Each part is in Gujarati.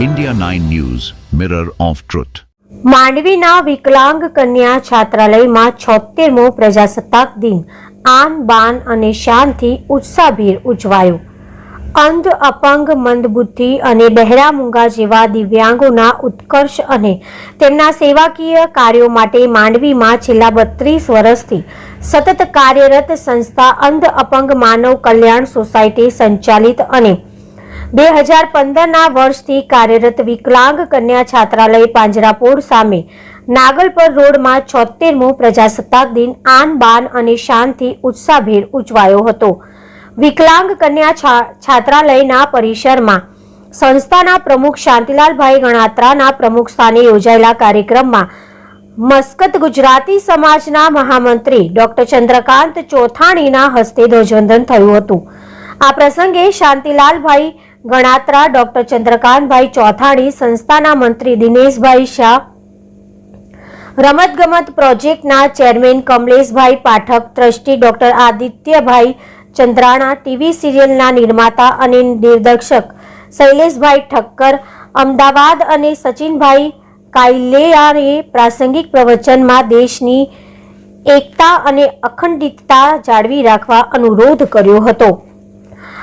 India 9 News, Mirror of Truth. માંડવીના વિકલાંગ કન્યા છાત્રાલયમાં છોતેરમો પ્રજાસત્તાક દિન આન બાન અને શાનથી ઉત્સાહભેર ઉજવાયો અંધ અપંગ મંદબુદ્ધિ અને બહેરા મૂંગા જેવા દિવ્યાંગોના ઉત્કર્ષ અને તેમના સેવાકીય કાર્યો માટે માંડવીમાં છેલ્લા બત્રીસ વર્ષથી સતત કાર્યરત સંસ્થા અંધ અપંગ માનવ કલ્યાણ સોસાયટી સંચાલિત અને બે હજાર પંદરના વર્ષથી કાર્યરત વિકલાંગ કન્યા છાત્રાલય પાંજરાપોળ સામે નાગલપર રોડમાં છોતેરમો પ્રજાસત્તાક દિન આન બાન અને શાનથી ઉત્સાહભેર ઉજવાયો હતો. વિકલાંગ કન્યા છાત્રાલયના પરિસરમાં સંસ્થાના પ્રમુખ શાંતિલાલભાઈ ગણાત્રાના પ્રમુખ સ્થાને યોજાયેલા કાર્યક્રમમાં મસ્કત ગુજરાતી સમાજના મહામંત્રી ડોક્ટર ચંદ્રકાંત ચોથાણીના હસ્તે ધ્વજવંદન થયું હતું. આ પ્રસંગે શાંતિલાલભાઈ ગણાત્રા ડોક્ટર ચંદ્રકાંતભાઈ ચોથાણી સંસ્થાના મંત્રી દિનેશભાઈ શાહ, રમતગમત પ્રોજેક્ટના ચેરમેન કમલેશભાઈ પાઠક, ટ્રસ્ટી ડોક્ટર આદિત્યભાઈ ચંદ્રાણા, ટીવી સિરિયલના નિર્માતા અને દિગ્દર્શક શૈલેષભાઈ ઠક્કર, અમદાવાદ અને સચિનભાઈ કાયલેયાએ પ્રાસંગિક પ્રવચનમાં દેશની એકતા અને અખંડિતતા જાળવી રાખવા અનુરોધ કર્યો હતો.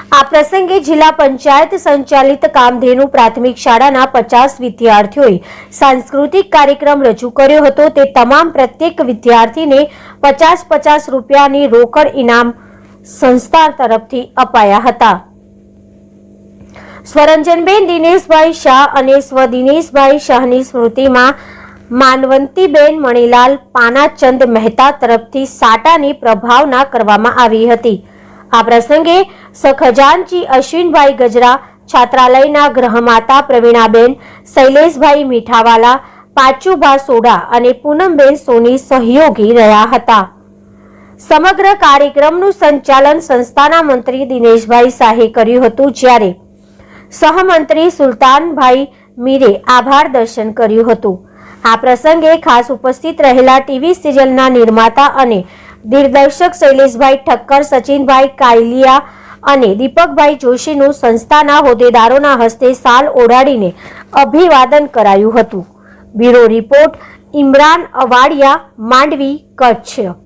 આ પ્રસંગે જિલ્લા પંચાયત સંચાલિત કામધેનુ પ્રાથમિક શાળાના પચાસ વિદ્યાર્થીઓએ સાંસ્કૃતિક કાર્યક્રમ રજૂ કર્યો હતો. તે તમામ પ્રત્યેક વિદ્યાર્થીને પચાસ પચાસ રૂપિયાની રોકડ ઇનામ સંસ્થા તરફથી અપાયા હતા. સ્વરંજનબેન દિનેશભાઈ શાહ અને સ્વ દિનેશભાઈ શાહની સ્મૃતિમાં માનવંતીબેન મણીલાલ પાનાચંદ મહેતા તરફથી સાટાની પ્રભાવના કરવામાં આવી હતી. આ પ્રસંગે સખજાનજી અશ્વિનભાઈ ગજરા, છાત્રાલયના ગ્રહમાતા પ્રવીણાબેન, શૈલેષભાઈ મીઠાવાલા પાચુભા સોડા અને પૂનમબેન સોની સહયોગી રહ્યા હતા. સમગ્ર કાર્યક્રમનું સંચાલન સંસ્થાના મંત્રી દિનેશભાઈ શાહે કર્યું હતું જ્યારે સહમંત્રી સુલતાનભાઈ મીરે આભાર દર્શન કર્યું હતું. આ પ્રસંગે ખાસ ઉપસ્થિત રહેલા ટીવી સિરિયલના નિર્માતા અને દિગ્દર્શક શૈલેષભાઈ ઠક્કર, સચિનભાઈ કાયલિયા અને દીપકભાઈ જોશીનું સંસ્થાના હોદ્દેદારોના હસ્તે સાલ ઓઢાડીને અભિવાદન કરાયું હતું. Bureau report, Imran Avadiya, Mandvi, Kutch.